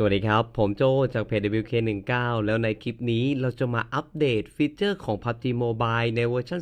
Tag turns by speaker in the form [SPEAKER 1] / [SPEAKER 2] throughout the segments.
[SPEAKER 1] สวัสดีครับ ผมโจจากเพจ WK19 แล้วในคลิปนี้เราจะมาอัปเดตฟีเจอร์ของ PUBG Mobile ในเวอร์ชัน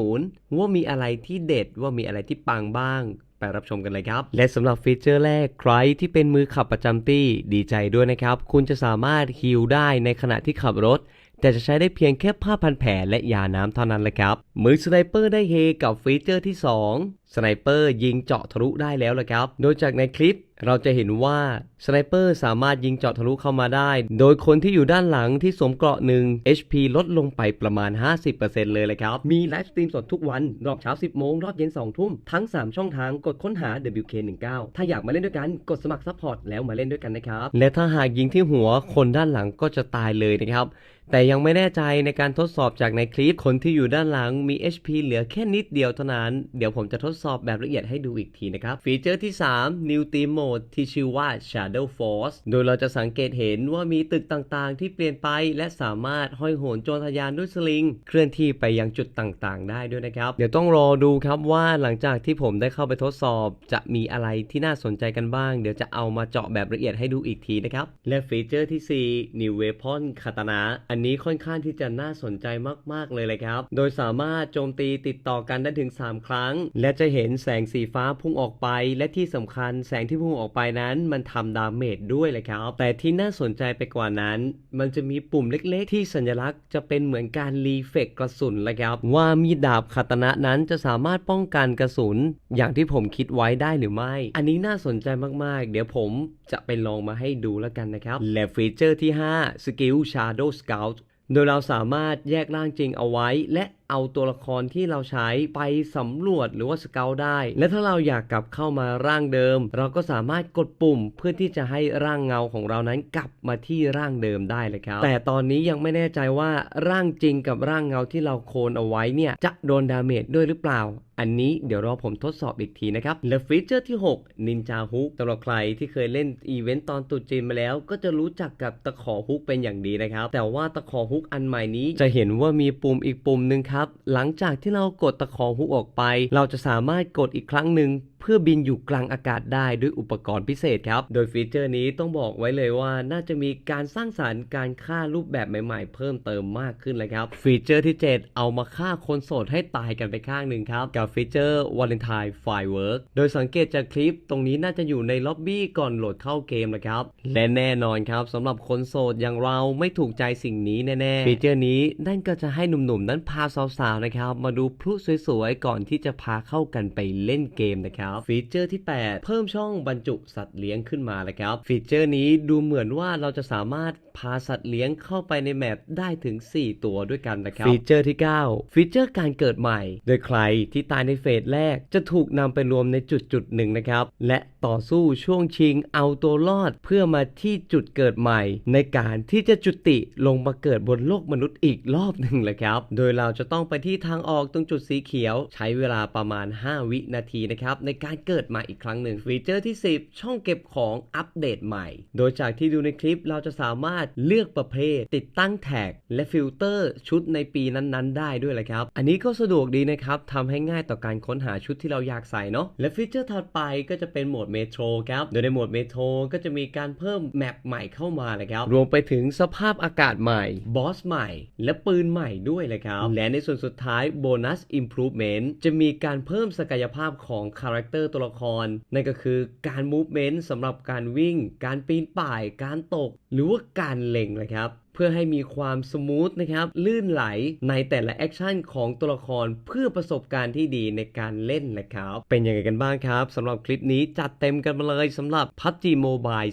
[SPEAKER 1] 3.0 ว่ามีอะไรที่เด็ดว่ามีอะไรที่ปังบ้าง ไปรับชมกันเลยครับ และสำหรับฟีเจอร์แรกใครที่เป็นมือขับประจำตี้ดีใจด้วยนะครับ คุณจะสามารถฮิลได้ในขณะที่ขับรถ แต่จะใช้ได้เพียงแค่ผ้าพันแผลและยาน้ำเท่านั้นแหละครับ มือสไนเปอร์ได้เฮกับฟีเจอร์ที่ 2สไนเปอร์ยิงเจาะทะลุได้แล้วละครับ โดยจากในคลิปเราจะเห็นว่าสไนเปอร์สามารถยิงเจาะทะลุเข้ามาได้ โดยคนที่อยู่ด้านหลังที่สวมเกราะหนึ่ง HP ลดลงไปประมาณ 50%เลยเลยครับ มีไลฟ์สตรีมสดทุกวัน รอบเช้า 10 โมง รอบเย็น 2 ทุ่ม ทั้ง 3 ช่องทางกดค้นหา WK19 ถ้าอยากมาเล่นด้วยกันกดสมัครซัพพอร์ตแล้วมาเล่นด้วยกันนะครับ และถ้าหากยิงที่หัวคนด้านหลังก็จะตายเลยนะครับแต่ยังไม่แน่ใจในการทดสอบจากในคลิปคนที่อยู่ด้านหลังมี HP เหลือแค่นิดเดียวเท่านั้น เดี๋ยวผมจะทดสอบแบบละเอียดให้ดูอีกทีนะครับ ฟีเจอร์ที่ 3 New Team Mode ที่ชื่อว่า Shadow Force โดยเราจะสังเกตเห็นว่ามีตึกต่างๆ ที่เปลี่ยนไป และสามารถห้อยโหนโจรทะยานด้วยสลิง เคลื่อนที่ไปยังจุดต่างๆ ได้ด้วยนะครับ เดี๋ยวต้องรอดูครับว่าหลังจากที่ผมได้เข้าไปทดสอบ จะมีอะไรที่น่าสนใจกันบ้าง เดี๋ยวจะเอามาเจาะแบบละเอียดให้ดูอีกทีนะครับและฟีเจอร์ที่ 4 New Weapon Katana อันนี้ค่อนข้างที่จะน่าสนใจมากๆเลยเลยครับ โดยสามารถโจมตีติดต่อกันได้ถึง 3 ครั้ง และจะะเห็นแสงสีฟ้าพุ่งออกไป และที่สำคัญแสงที่พุ่งออกไปนั้นมันทำดาเมจด้วยเลยครับ แต่ที่น่าสนใจไปกว่านั้น มันจะมีปุ่มเล็กๆ ที่สัญลักษณ์จะเป็นเหมือนการรีเฟกกระสุนเลยครับ ว่ามีดาบคาตนะนั้นจะสามารถป้องกันกระสุน อย่างที่ผมคิดไว้ได้หรือไม่ อันนี้น่าสนใจมากๆ เดี๋ยวผมจะไปลองมาให้ดูแล้วกันนะครับ และฟีเจอร์ที่ 5 Skill Shadow Scout โดยเราสามารถแยกร่างจริงเอาไว้และเอาตัวละครที่เราใช้ไปสำรวจหรือว่าสเกลได้ และถ้าเราอยากกลับเข้ามาร่างเดิม เราก็สามารถกดปุ่มเพื่อที่จะให้ร่างเงาของเรานั้นกลับมาที่ร่างเดิมได้เลยครับ แต่ตอนนี้ยังไม่แน่ใจว่าร่างจริงกับร่างเงาที่เราโคลนเอาไว้เนี่ยจะโดนดาเมจด้วยหรือเปล่าอันนี้เดี๋ยวรอผมทดสอบอีกทีนะครับ และฟีเจอร์ที่ 6 Ninja Hook สำหรับใครที่เคยเล่นอีเวนต์ตอนตุจีนมาแล้ว ก็จะรู้จักกับตะขอฮุกเป็นอย่างดีนะครับ แต่ว่าตะขอฮุกอันใหม่นี้จะเห็นว่ามีปุ่มอีกปุ่มหนึ่งครับหลังจากที่เรากดตะขอฮุกออกไป เราจะสามารถกดอีกครั้งหนึ่งเพื่อบินอยู่กลางอากาศได้ด้วยอุปกรณ์พิเศษครับ โดยฟีเจอร์นี้ต้องบอกไว้เลยว่าน่าจะมีการสร้างสารรค์การฆ่ารูปแบบใหม่ๆ เพิ่มเติมมากขึ้นเลยครับ ฟีเจอร์ที่ 7 เอามาฆ่าคนโสดให้ตายกันไปข้างหนึ่งครับ กับฟีเจอร์ Valentine Firework โดยสังเกตจากคลิปตรงนี้น่าจะอยู่ในล็อบบี้ก่อนโหลดเข้าเกมนะครับ และแน่นอนครับสำหรับคนโสดอย่างเราไม่ถูกใจสิ่งนี้แน่ๆ ฟีเจอร์นี้นั่นก็จะให้หนุ่มๆนั้นพาสาวๆนะครับ มาดูพลุสวยๆ ก่อนที่จะพาเข้ากันไปเล่นเกมนะครับ ฟีเจอร์ที่ 8 เพิ่มช่องบรรจุสัตว์เลี้ยงขึ้นมาเลยครับ ฟีเจอร์นี้ดูเหมือนว่าเราจะสามารถพาสัตว์เลี้ยงเข้าไปในแมปได้ถึง 4 ตัวด้วยกันนะครับ ฟีเจอร์ที่ 9 ฟีเจอร์การเกิดใหม่ โดยใครที่ตายในเฟสแรก จะถูกนำไปรวมในจุดจุดหนึ่งนะครับ และต่อสู้ช่วงชิงเอาตัวรอดเพื่อมาที่จุดเกิดใหม่ ในการที่จะจุติลงมาเกิดบนโลกมนุษย์อีกรอบหนึ่งเลยครับ โดยเราจะต้อง้องไปที่ทางออกตรงจุดสีเขียว ใช้เวลาประมาณ 5 วินาทีนะครับในการเกิดม่อีกครั้งหนึ่งฟีเจอร์ที่ 10 ช่องเก็บของอัปเดตใหม่ โดยจากที่ดูในคลิปเราจะสามารถเลือกประเภท ติดตั้งแท็ก และฟิลเตอร์ชุดในปีนั้นๆ ได้ด้วยเลยครับ อันนี้ก็สะดวกดีนะครับทำให้ง่ายต่อการค้นหาชุดที่เราอยากใส่เนาะและฟีเจอร์ถัดไปก็จะเป็นโหมดเมโทรครับโดยในโหมดเมโทรก็จะมีการเพิ่มแมปใหม่เข้ามาเลยครับรวมไปถึงสภาพอากาศใหม่บอสใหม่ และปืนใหม่ด้วยเลยครับและในส่วนสุดท้ายโบนัส improvement จะมีการเพิ่มศักยภาพของคาแรคเตอร์ตัวละคร นั่นก็คือการ movement สำหรับการวิ่ง การปีนป่าย การตก หรือว่าการเล็งนะครับ เพื่อให้มีความสมูทนะครับลื่นไหลในแต่ละแอคชั่นของตัวละครเพื่อประสบการณ์ที่ดีในการเล่นนะครับเป็นยังไงกันบ้างครับสำหรับคลิปนี้จัดเต็มกันมาเลยสำหรับ PUBG Mobile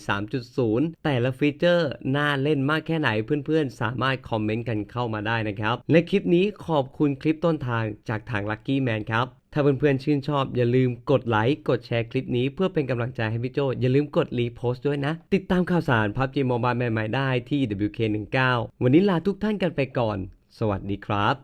[SPEAKER 1] 3.0 แต่ละฟีเจอร์น่าเล่นมากแค่ไหนเพื่อนๆ สามารถคอมเมนต์กันเข้ามาได้นะครับ และคลิปนี้ขอบคุณคลิปต้นทางจากทาง Lucky Man ครับ ถ้าเพื่อนๆชื่นชอบอย่าลืมกดไลค์กดแชร์คลิปนี้เพื่อเป็นกำลังใจให้พี่โจอย่าลืมกดรีโพสต์ด้วยนะ ติดตามข่าวสารพับจีมอบายใหม่ๆได้ที่ WK19 วันนี้ลาทุกท่านกันไปก่อน สวัสดีครับ